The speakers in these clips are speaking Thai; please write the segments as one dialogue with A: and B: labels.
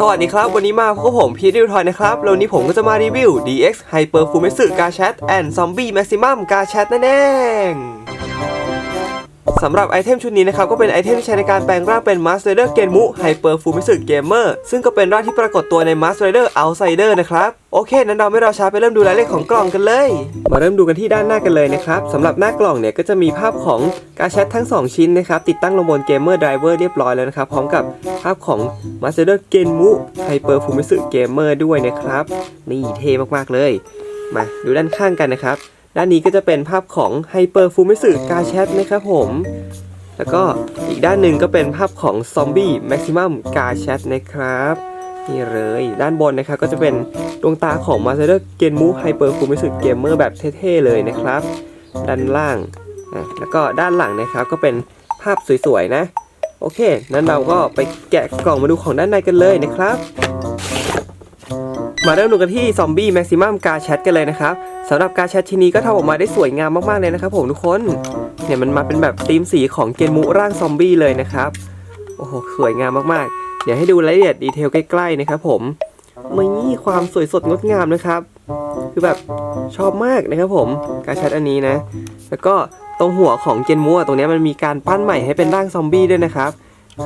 A: สวัสดีครับ วันนี้มาพบกับผมพีทดิวทอยนะครับแล้ววันนี้ผมก็จะมารีวิว DX Hyper f u m e s u g a c h a t and Zombie Maximum g a c h a t นั่นเอง สำหรับไอเทมชุดนี้นะครับก็เป็นไอเทมที่ใช้ในการแปลงร่างเป็น Master Rider Genmu Hyper f u m e s u Gamer ซึ่งก็เป็นร่างที่ปรากฏตัวใน Master Rider Outsider นะครับโอเค นั้นเราไม่รอช้าไปเริ่มดูรายละเอียดของกล่องกันเลย มาเริ่มดูกันที่ด้านหน้ากันเลยนะครับสำหรับหน้ากล่องเนี่ยก็จะมีภาพของกาแชททั้ง 2 ชิ้นนะครับติดตั้งลงบน Gamer Driver เรียบร้อยแล้วนะครับพร้อมกับภาพของ Master Rider Genmu Hyper f u m e s u Gamer ด้วยนะครับนี่เท่มากๆเลย มาดูด้านข้างกันนะครับ ด้านนี้ก็จะเป็นภาพของ Hyper f u m e s u g a c h a t นะครับผม แล้วก็อีกด้านหนึ่งก็เป็นภาพของ Zombie Maximum g a c h a t นะครับนี่เลยด้านบนนะครับก็จะเป็นดวงตาของ Master Genmu Hyper f u m e s u Gamer แบบเท่ๆเลยนะครับ ด้านล่างอะแล้วก็ด้านหลังนะครับก็เป็นภาพสวยๆนะ โอเค นั้นเราก็ไปแกะกล่องมาดูของด้านในกันเลยนะครับ มาเริ่มดูกันที่ Zombie Maximum g a c h a t กันเลยนะครับสำหรับกาแชทชิ้นนี้ก็ทำออกมาได้สวยงามมากๆเลยนะครับผมทุกคนเนี่ยมันมาเป็นแบบธีมสีของเกนมุร่างซอมบี้เลยนะครับโอ้โหสวยงามมากๆ เดี๋ยวให้ดูรายละเอียดดีเทลใกล้ๆนะครับผมมีความสวยสดงดงามนะครับ คือแบบชอบมากนะครับผมกาแชทอันนี้นะ แล้วก็ตรงหัวของเกนมุอะตรงเนี้ยมันมีการปั้นใหม่ให้เป็นร่างซอมบี้ด้วยนะครับ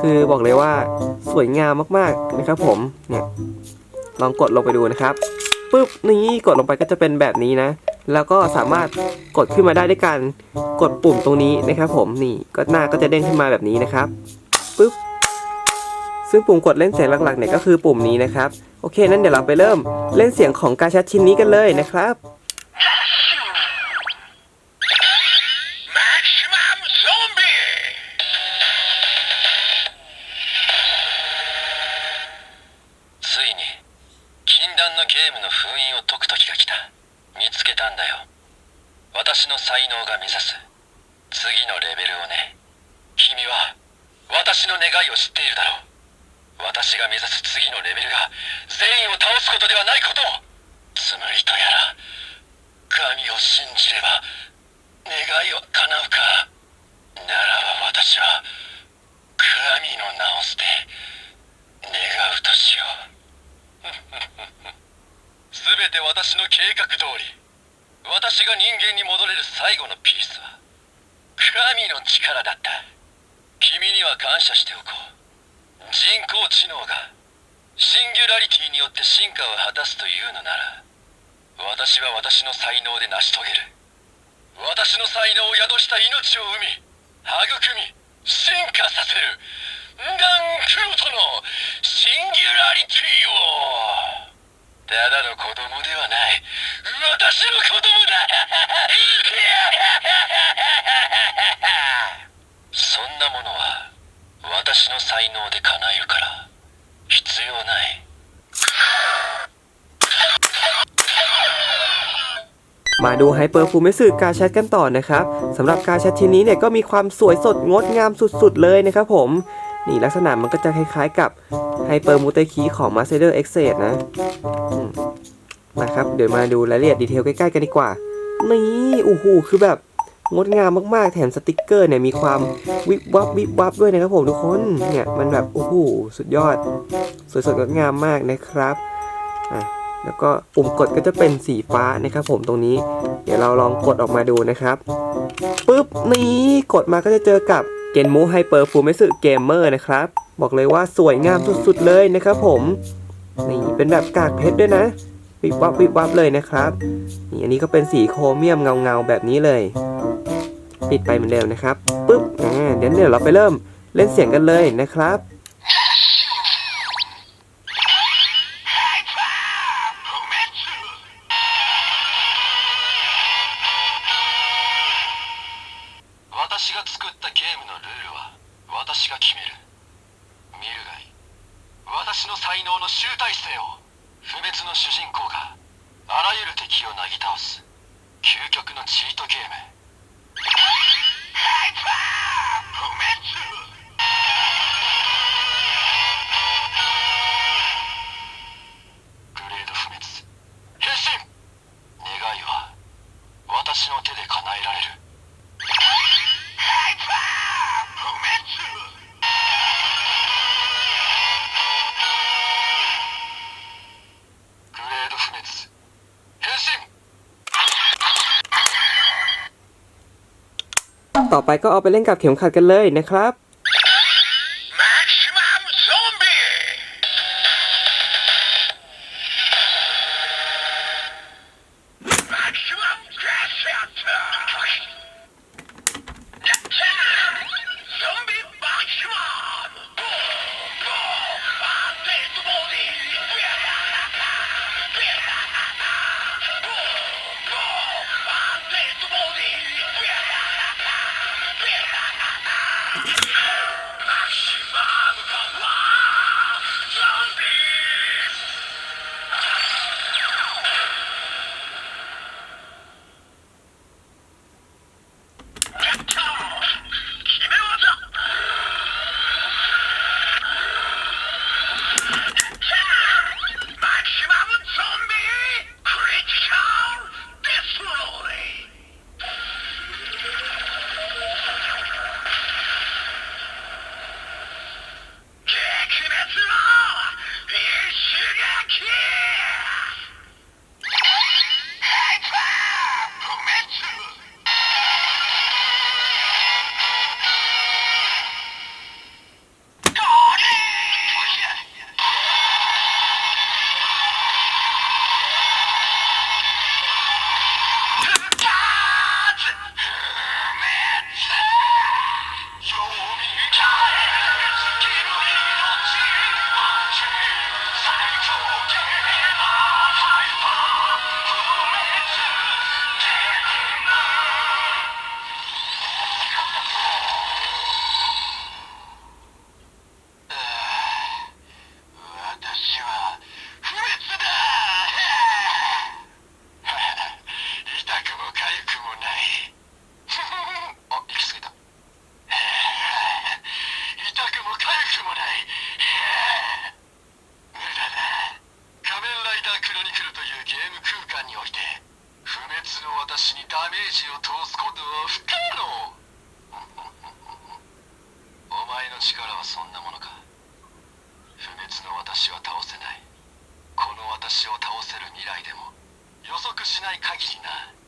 A: คือบอกเลยว่าสวยงามมากๆนะครับผมเนี่ย ลองกดลงไปดูนะครับปุ๊บนี่กดลงไปก็จะเป็นแบบนี้นะ แล้วก็สามารถกดขึ้นมาได้ด้วยการกดปุ่มตรงนี้นะครับ ผมนี่ก็หน้าก็จะเด้งขึ้นมาแบบนี้นะครับปุ๊บซึ่งปุ่มกดเล่นเสียงหลักๆเนี่ยก็คือปุ่มนี้นะครับ โอเคนั้นเดี๋ยวเราไปเริ่มเล่นเสียงของกาแชทชิ้นนี้กันเลยนะครับ
B: 私の願いを知っているだろう。私が目指す次のレベルが全員を倒すことではないことを。つむりとやら神を信じれば願いは叶うか。ならば私は神の名を捨て願うとしよう。全て私の計画通り私が人間に戻れる最後のピースは神の力だった。君には感謝しておこう。人工知能がシンギュラリティによって進化を果たすというのなら私は私の才能で成し遂げる。私の才能を宿した命を生み育み進化させる。ダンクロトのシンギュラリティを。ただの子供ではない。私の子供だ。私の才能で叶えるから必要ない
A: มาดูไฮเปอร์ฟูเมสึกาแชทกันต่อนะครับสำหรับกาแชทชิ้นนี้เนี่ยก็มีความสวยสดงดงามสุดๆเลยนะครับผม นี่ลักษณะมันก็จะคล้ายๆกับไฮเปอร์มูเตคีของ m a s t e r e x c e s นะอืมมาครับ เดี๋ยวมาดูรายละเอียดดีเทลใกล้ๆกันดีกว่า นี่โอ้โหคือแบบ งดงามมากๆ แถมสติกเกอร์เนี่ยมีความวิบวับวิบวับด้วยนะครับผมทุกคนเนี่ยมันแบบโอ้โหสุดยอด สวยสดงดงามมากนะครับอะแล้วก็ปุ่มกดก็จะเป็นสีฟ้านะครับผมตรงนี้ เดี๋ยวเราลองกดออกมาดูนะครับปุ๊บนี่กดมาก็จะเจอกับเกนมูไฮเปอร์ฟูเมสึเกมเมอร์นะครับ บอกเลยว่าสวยงามสุดๆเลยนะครับผม นี่เป็นแบบกากเพชรด้วยนะวิบวับวิบวับเลยนะครับ นี่อันนี้ก็เป็นสีโครเมียมเงาๆแบบนี้เลย ปิดไปเหมือนเดิมนะครับปุ๊บอ่าเดี๋ยวเดี๋ยวเราไปเริ่มเล่นเสียงกันเลยนะครับ
B: 私が作ったゲームのルールは私が決める見るがいい私の才能の集大成を不滅の主人公があらゆる敵をなぎ倒す究極のチートゲーム Hey, Tom! Who met you?
A: ต่อไปก็เอาไปเล่นกับเข็มขัดกันเลยนะครับ
B: Ativado, calado. しない限りな。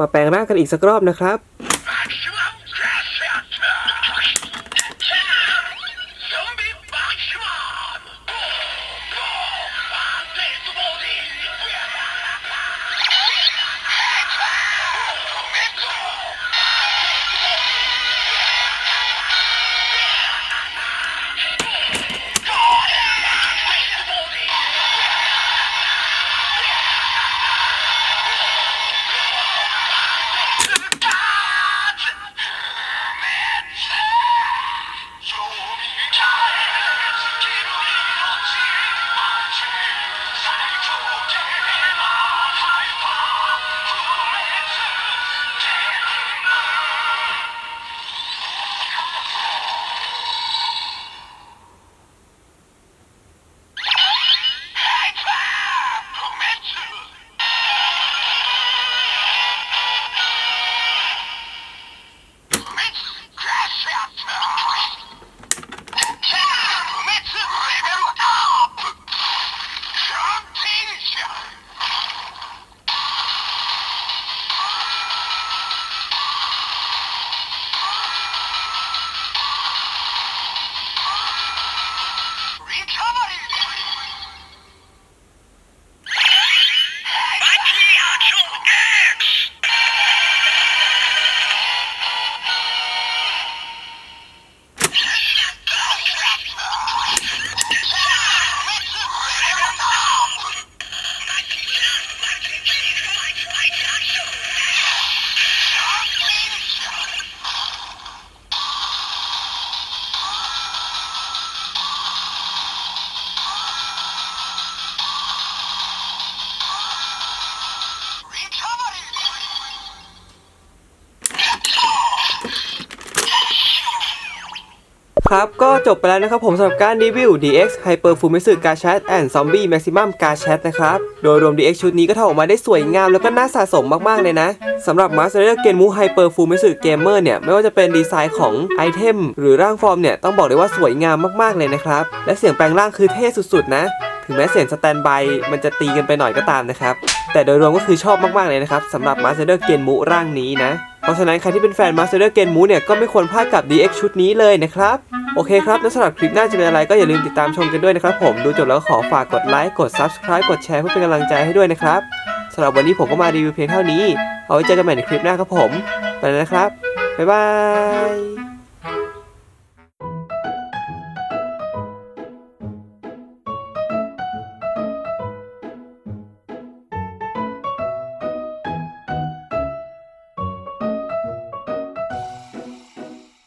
A: มาแปลงร่างกันอีกสักรอบนะครับ ครับ ก็จบไปแล้วนะครับผมสำหรับการรีวิว DX Hyper f u m e s u g a c h a t and Zombie Maximum g a c h a t นะครับ โดยรวม DX ชุดนี้ก็ทำออกมาได้สวยงามแล้วก็น่าสะสมมากๆเลยนะสำหรับ Master Genmu Hyper f u m e s u Gamer เนี่ย ไม่ว่าจะเป็นดีไซน์ของไอเทมหรือร่างฟอร์มเนี่ย ต้องบอกเลยว่าสวยงามมากๆเลยนะครับ และเสียงแปลงร่างคือเท่สุดๆนะ ถึงแม้เสียงสแตนบายมันจะตีกันไปหน่อยก็ตามนะครับแต่โดยรวมก็คือชอบมากๆเลยนะครับสำหรับ Master Genmu ร่างนี้นะ เพราะฉะนั้นใครที่เป็นแฟน Master Genmu เนี่ยก็ไม่ควรพลาดกับ DX ชุดนี้เลยนะครับ โอเคครับแล้วสำหรับคลิปหน้าจะเป็นอะไรก็อย่าลืมติดตามชมกันด้วยนะครับผมดูจบแล้วขอฝากกดไลค์กด Subscribe กดแชร์เพื่อเป็นกำลังใจให้ด้วยนะครับสำหรับวันนี้ผมก็มารีวิวเพียงเท่านี้ เอาไว้เจอกันใหม่ในคลิปหน้าครับผม ไปแล้วนะครับ บ๊ายบาย